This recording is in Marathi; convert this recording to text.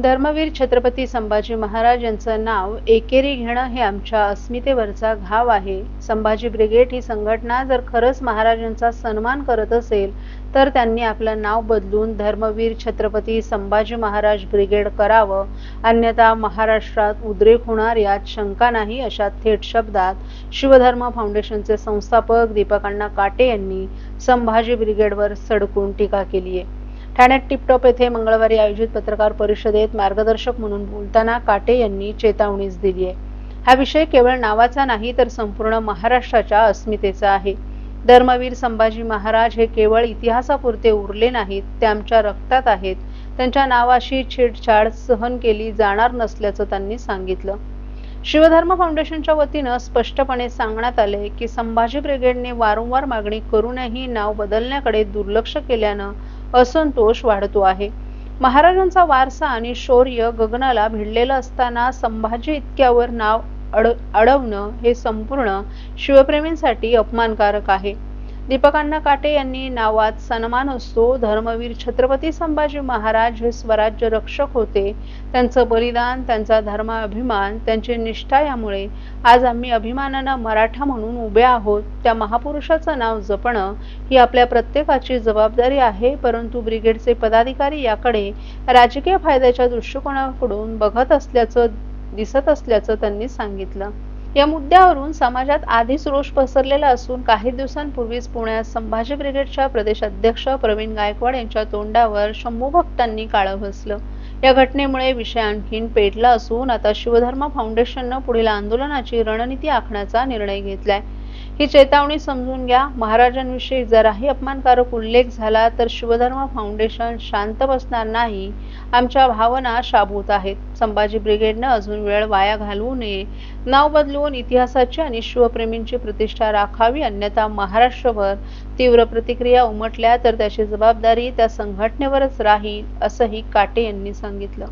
धर्मवीर छत्रपती संभाजी महाराज यांचं नाव एकेरी घेणं हे आमच्या अस्मितेवरचा घाव आहे. संभाजी ब्रिगेड ही संघटना जर खरंच महाराजांचा सन्मान करत असेल तर त्यांनी आपलं नाव बदलून धर्मवीर छत्रपती संभाजी महाराज ब्रिगेड करावं. अन्यथा महाराष्ट्रात उद्रेक होणार यात शंका नाही अशा थेट शब्दात शिवधर्म फाउंडेशनचे संस्थापक दीपकांना काटे यांनी संभाजी ब्रिगेडवर सडकून टीका केली आहे ठाण्यात टिपटॉप येथे मंगळवारी आयोजित पत्रकार परिषदेत मार्गदर्शक म्हणून बोलताना काटे यांनी चेतावणीच दिली आहे. हा विषय केवळ नावाचा नाही तर संपूर्ण महाराष्ट्राच्या अस्मितेचा आहे. धर्मवीर संभाजी महाराज हे केवळ इतिहासापुरते उरले नाहीत ते आमच्या रक्तात आहेत. त्यांच्या नावाशी छेडछाड सहन केली जाणार नसल्याचं त्यांनी सांगितलं. शिवधर्म फाउंडेशनच्या वतीनं स्पष्टपणे सांगण्यात आले की संभाजी ब्रिगेडने वारंवार मागणी करूनही नाव बदलण्याकडे दुर्लक्ष केल्यानं असंतोष वाढतो आहे. महाराजांचा वारसा आणि शौर्य गगनाला भिडलेलं असताना संभाजी इतक्यावर नाव अड अडवणं हे संपूर्ण शिवप्रेमींसाठी अपमानकारक आहे. दीपकांना काटे यांनी नावात सन्मान असतो. धर्मवीर छत्रपती संभाजी महाराज हे स्वराज्य रक्षक होते. त्यांचं बलिदान त्यांचा धर्माभिमान त्यांची निष्ठा यामुळे आज आम्ही अभिमानानं मराठा म्हणून उभे आहोत. त्या महापुरुषाचं नाव जपणं ही आपल्या प्रत्येकाची जबाबदारी आहे. परंतु ब्रिगेडचे पदाधिकारी याकडे राजकीय फायद्याच्या दृष्टिकोनाकडून बघत असल्याचं दिसत असल्याचं त्यांनी सांगितलं. या मुद्द्यावरून समाजात आधीच रोष पसरलेला असून काही दिवसांपूर्वीच पुण्यात संभाजी ब्रिगेडच्या प्रदेशाध्यक्ष प्रवीण गायकवाड यांच्या तोंडावर शंभू भक्तांनी काळं भसलं या घटनेमुळे विषय आणखीन पेटला असून आता शिवधर्म फाउंडेशननं पुढील आंदोलनाची रणनीती आखण्याचा निर्णय घेतलाय. ही चेतावणी समजून घ्या. महाराजांविषयी जराही अपमानकारक उल्लेख झाला तर शिवधर्म फाउंडेशन शांत बसणार नाही आमच्या भावना शाबूत आहेत. संभाजी ब्रिगेडनं अजून वेळ वाया घालवू नये. नाव बदलून इतिहासाची आणि शिवप्रेमींची प्रतिष्ठा राखावी अन्यथा महाराष्ट्रभर तीव्र प्रतिक्रिया उमटल्या तर त्याची जबाबदारी त्या संघटनेवरच राहील असंही काटे यांनी सांगितलं.